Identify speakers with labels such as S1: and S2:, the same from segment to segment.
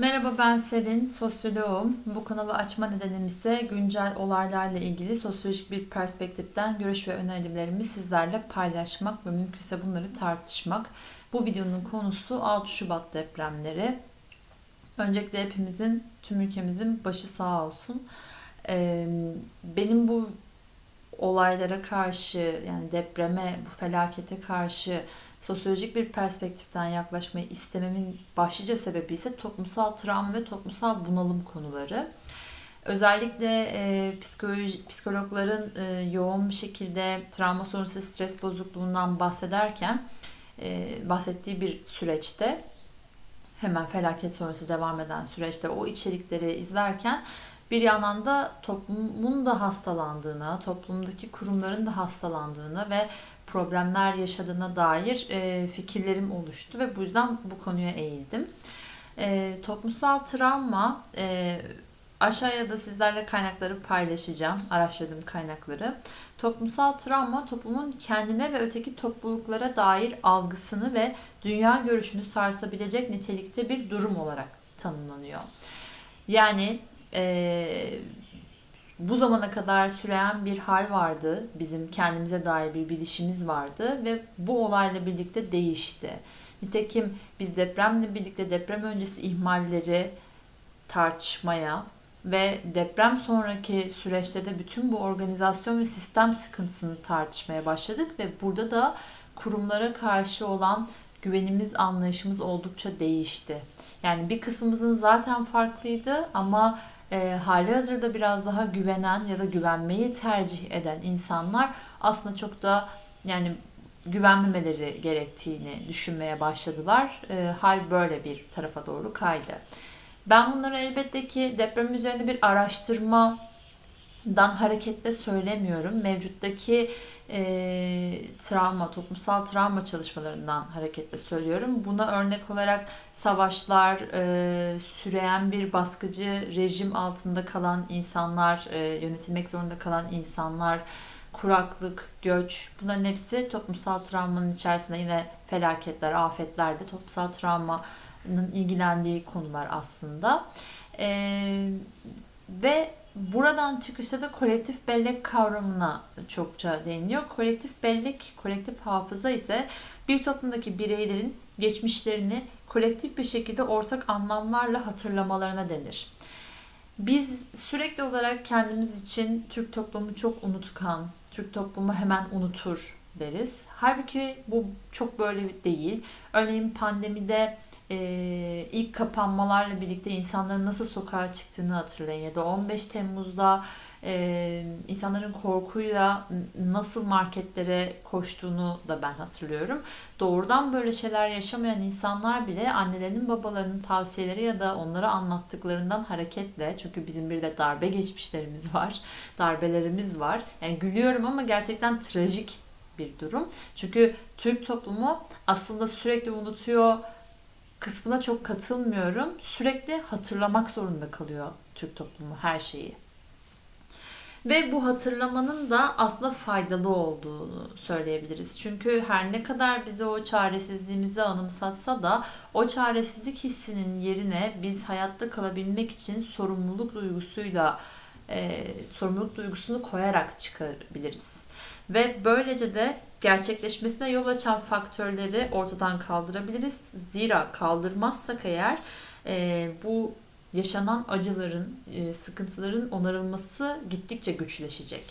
S1: Merhaba ben Selin, sosyoloğum. Bu kanalı açma nedenim ise güncel olaylarla ilgili sosyolojik bir perspektiften görüş ve önerilerimi sizlerle paylaşmak ve mümkünse bunları tartışmak. Bu videonun konusu 6 Şubat depremleri. Öncelikle hepimizin, tüm ülkemizin başı sağ olsun. Ee, benim bu olaylara karşı yani depreme, bu felakete karşı sosyolojik bir perspektiften yaklaşmayı istememin başlıca sebebi ise toplumsal travma ve toplumsal bunalım konuları. Özellikle e, psikoloji, psikologların e, yoğun bir şekilde travma sonrası stres bozukluğundan bahsederken e, bahsettiği bir süreçte hemen felaket sonrası devam eden süreçte o içerikleri izlerken bir yandan da toplumun da hastalandığına, toplumdaki kurumların da hastalandığına ve problemler yaşadığına dair e, fikirlerim oluştu ve bu yüzden bu konuya eğildim. E, toplumsal travma e, aşağıya da sizlerle kaynakları paylaşacağım, araştırdığım kaynakları. Toplumsal travma toplumun kendine ve öteki topluluklara dair algısını ve dünya görüşünü sarsabilecek nitelikte bir durum olarak tanımlanıyor. Yani e, bu zamana kadar süren bir hal vardı. Bizim kendimize dair bir bilişimiz vardı ve bu olayla birlikte değişti. Nitekim biz depremle birlikte deprem öncesi ihmalleri tartışmaya ve deprem sonraki süreçte de bütün bu organizasyon ve sistem sıkıntısını tartışmaya başladık ve burada da kurumlara karşı olan güvenimiz, anlayışımız oldukça değişti. Yani bir kısmımızın zaten farklıydı ama e, hali hazırda biraz daha güvenen ya da güvenmeyi tercih eden insanlar aslında çok da yani güvenmemeleri gerektiğini düşünmeye başladılar. E, hal böyle bir tarafa doğru kaydı. Ben bunları elbette ki deprem üzerine bir araştırma dan hareketle söylemiyorum. Mevcuttaki e, travma, toplumsal travma çalışmalarından hareketle söylüyorum. Buna örnek olarak savaşlar, e, süreyen bir baskıcı rejim altında kalan insanlar, e, yönetilmek zorunda kalan insanlar, kuraklık, göç bunların hepsi toplumsal travmanın içerisinde yine felaketler, afetler de toplumsal travmanın ilgilendiği konular aslında. E, ve Buradan çıkışta da kolektif bellek kavramına çokça değiniyor. Kolektif bellek, kolektif hafıza ise bir toplumdaki bireylerin geçmişlerini kolektif bir şekilde ortak anlamlarla hatırlamalarına denir. Biz sürekli olarak kendimiz için Türk toplumu çok unutkan, Türk toplumu hemen unutur deriz. Halbuki bu çok böyle değil. Örneğin pandemide e, ilk kapanmalarla birlikte insanların nasıl sokağa çıktığını hatırlayın ya da 15 Temmuz'da e, insanların korkuyla nasıl marketlere koştuğunu da ben hatırlıyorum. Doğrudan böyle şeyler yaşamayan insanlar bile annelerinin babalarının tavsiyeleri ya da onlara anlattıklarından hareketle çünkü bizim bir de darbe geçmişlerimiz var, darbelerimiz var. Yani gülüyorum ama gerçekten trajik bir durum. Çünkü Türk toplumu aslında sürekli unutuyor kısmına çok katılmıyorum. Sürekli hatırlamak zorunda kalıyor Türk toplumu her şeyi. Ve bu hatırlamanın da aslında faydalı olduğunu söyleyebiliriz. Çünkü her ne kadar bize o çaresizliğimizi anımsatsa da o çaresizlik hissinin yerine biz hayatta kalabilmek için sorumluluk duygusuyla e, sorumluluk duygusunu koyarak çıkabiliriz. Ve böylece de gerçekleşmesine yol açan faktörleri ortadan kaldırabiliriz. Zira kaldırmazsak eğer e, bu yaşanan acıların, e, sıkıntıların onarılması gittikçe güçleşecek.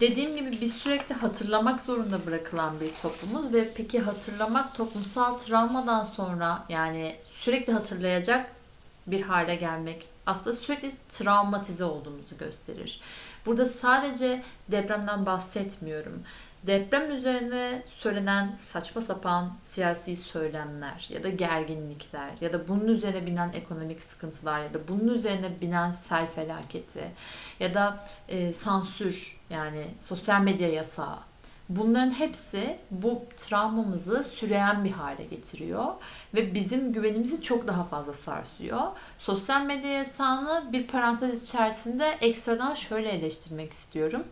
S1: Dediğim gibi biz sürekli hatırlamak zorunda bırakılan bir toplumuz ve peki hatırlamak toplumsal travmadan sonra yani sürekli hatırlayacak bir hale gelmek aslında sürekli travmatize olduğumuzu gösterir. Burada sadece depremden bahsetmiyorum. Deprem üzerine söylenen saçma sapan siyasi söylemler ya da gerginlikler ya da bunun üzerine binen ekonomik sıkıntılar ya da bunun üzerine binen sel felaketi ya da e, sansür yani sosyal medya yasağı Bunların hepsi bu travmamızı süreyen bir hale getiriyor ve bizim güvenimizi çok daha fazla sarsıyor. Sosyal medya yasağını bir parantez içerisinde ekstradan şöyle eleştirmek istiyorum.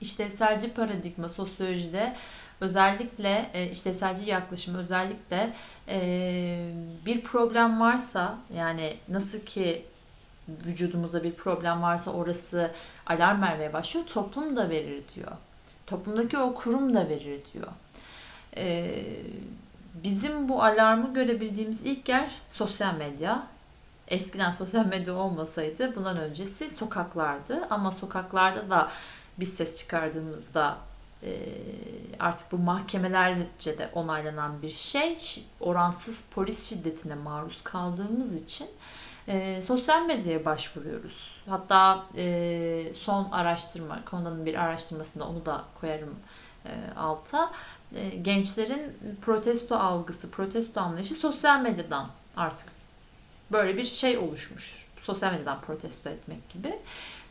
S1: İşlevselci paradigma sosyolojide özellikle e, işlevselci yaklaşım özellikle e, bir problem varsa yani nasıl ki vücudumuzda bir problem varsa orası alarm vermeye başlıyor. Toplum da verir diyor. Toplumdaki o kurum da verir diyor. Ee, bizim bu alarmı görebildiğimiz ilk yer sosyal medya. Eskiden sosyal medya olmasaydı bundan öncesi sokaklardı. Ama sokaklarda da biz ses çıkardığımızda e, artık bu mahkemelerce de onaylanan bir şey. Orantısız polis şiddetine maruz kaldığımız için e, sosyal medyaya başvuruyoruz. Hatta e, son araştırma, konudanın bir araştırmasında onu da koyarım e, alta. E, gençlerin protesto algısı, protesto anlayışı sosyal medyadan artık böyle bir şey oluşmuş. Sosyal medyadan protesto etmek gibi.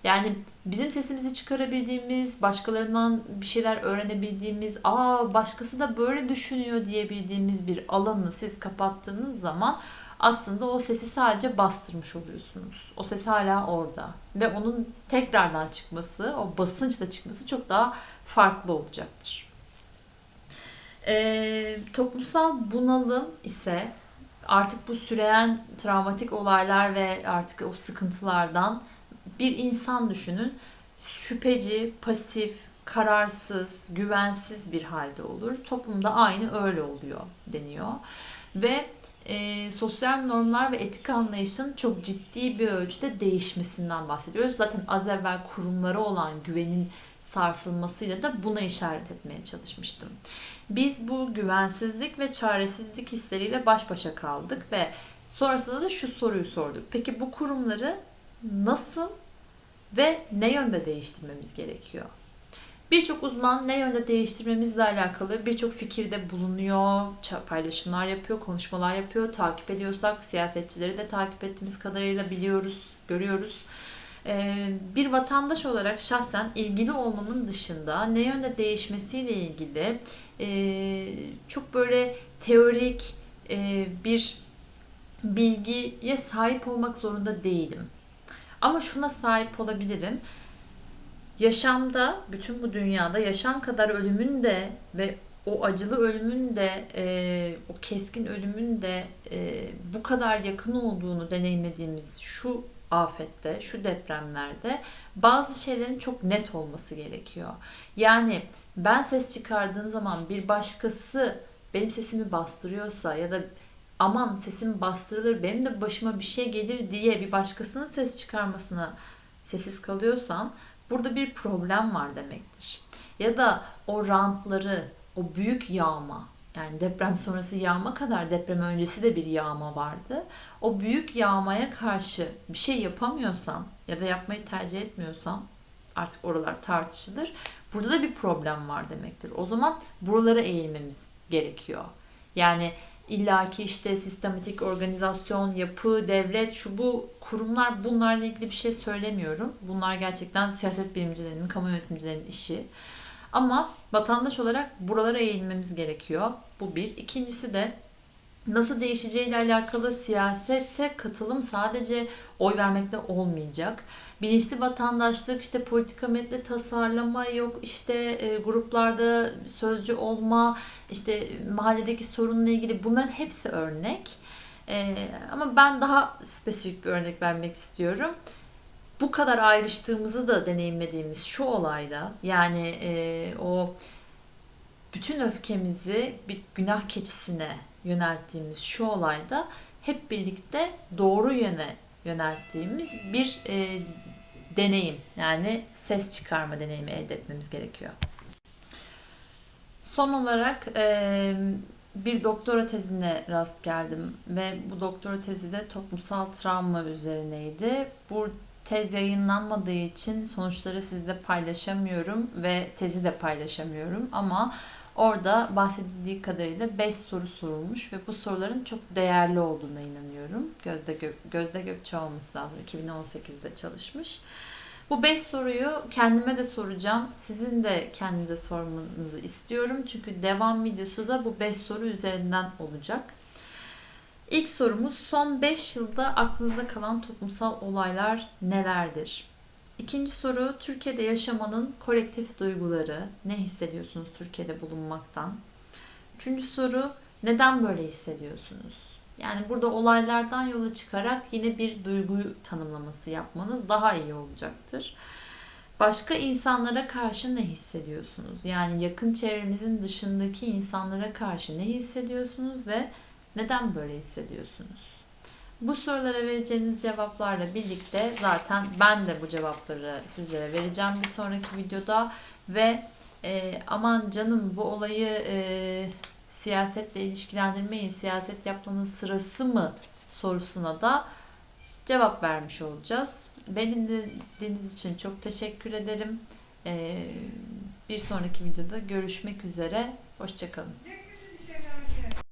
S1: Yani bizim sesimizi çıkarabildiğimiz, başkalarından bir şeyler öğrenebildiğimiz, aa başkası da böyle düşünüyor diyebildiğimiz bir alanı siz kapattığınız zaman aslında o sesi sadece bastırmış oluyorsunuz. O ses hala orada. Ve onun tekrardan çıkması, o basınçla çıkması çok daha farklı olacaktır. E, toplumsal bunalım ise artık bu süreyen travmatik olaylar ve artık o sıkıntılardan bir insan düşünün. Şüpheci, pasif, kararsız, güvensiz bir halde olur. Toplumda aynı öyle oluyor deniyor. Ve e, sosyal normlar ve etik anlayışın çok ciddi bir ölçüde değişmesinden bahsediyoruz. Zaten az evvel kurumlara olan güvenin sarsılmasıyla da buna işaret etmeye çalışmıştım. Biz bu güvensizlik ve çaresizlik hisleriyle baş başa kaldık ve sonrasında da şu soruyu sorduk. Peki bu kurumları nasıl ve ne yönde değiştirmemiz gerekiyor? Birçok uzman ne yönde değiştirmemizle alakalı birçok fikirde bulunuyor, paylaşımlar yapıyor, konuşmalar yapıyor. Takip ediyorsak siyasetçileri de takip ettiğimiz kadarıyla biliyoruz, görüyoruz. Ee, bir vatandaş olarak şahsen ilgili olmamın dışında ne yönde değişmesiyle ilgili e, çok böyle teorik e, bir bilgiye sahip olmak zorunda değilim. Ama şuna sahip olabilirim yaşamda, bütün bu dünyada yaşam kadar ölümün de ve o acılı ölümün de, e, o keskin ölümün de e, bu kadar yakın olduğunu deneyimlediğimiz şu afette, şu depremlerde bazı şeylerin çok net olması gerekiyor. Yani ben ses çıkardığım zaman bir başkası benim sesimi bastırıyorsa ya da aman sesim bastırılır benim de başıma bir şey gelir diye bir başkasının ses çıkarmasına sessiz kalıyorsam Burada bir problem var demektir. Ya da o rantları, o büyük yağma, yani deprem sonrası yağma kadar deprem öncesi de bir yağma vardı. O büyük yağmaya karşı bir şey yapamıyorsan ya da yapmayı tercih etmiyorsan artık oralar tartışılır. Burada da bir problem var demektir. O zaman buralara eğilmemiz gerekiyor. Yani illaki işte sistematik organizasyon, yapı, devlet, şu bu kurumlar bunlarla ilgili bir şey söylemiyorum. Bunlar gerçekten siyaset bilimcilerinin, kamu yönetimcilerinin işi. Ama vatandaş olarak buralara eğilmemiz gerekiyor. Bu bir. İkincisi de nasıl değişeceğiyle alakalı siyasette katılım sadece oy vermekte olmayacak. Bilinçli vatandaşlık, işte politika metni tasarlama yok, işte e, gruplarda sözcü olma, işte mahalledeki sorunla ilgili bunların hepsi örnek. E, ama ben daha spesifik bir örnek vermek istiyorum. Bu kadar ayrıştığımızı da deneyimlediğimiz şu olayda yani e, o bütün öfkemizi bir günah keçisine yönelttiğimiz şu olayda hep birlikte doğru yöne yönelttiğimiz bir e, deneyim yani ses çıkarma deneyimi elde etmemiz gerekiyor. Son olarak e, bir doktora tezine rast geldim ve bu doktora tezi de toplumsal travma üzerineydi. Bu tez yayınlanmadığı için sonuçları sizle paylaşamıyorum ve tezi de paylaşamıyorum ama Orada bahsedildiği kadarıyla 5 soru sorulmuş ve bu soruların çok değerli olduğuna inanıyorum. Gözde, Gök, Gözde Gökçe olması lazım. 2018'de çalışmış. Bu 5 soruyu kendime de soracağım. Sizin de kendinize sormanızı istiyorum. Çünkü devam videosu da bu 5 soru üzerinden olacak. İlk sorumuz son 5 yılda aklınızda kalan toplumsal olaylar nelerdir? İkinci soru Türkiye'de yaşamanın kolektif duyguları. Ne hissediyorsunuz Türkiye'de bulunmaktan? Üçüncü soru neden böyle hissediyorsunuz? Yani burada olaylardan yola çıkarak yine bir duygu tanımlaması yapmanız daha iyi olacaktır. Başka insanlara karşı ne hissediyorsunuz? Yani yakın çevrenizin dışındaki insanlara karşı ne hissediyorsunuz ve neden böyle hissediyorsunuz? Bu sorulara vereceğiniz cevaplarla birlikte zaten ben de bu cevapları sizlere vereceğim bir sonraki videoda ve e, aman canım bu olayı e, siyasetle ilişkilendirmeyin, siyaset yapmanın sırası mı sorusuna da cevap vermiş olacağız. Beni dinlediğiniz için çok teşekkür ederim. E, bir sonraki videoda görüşmek üzere. Hoşçakalın.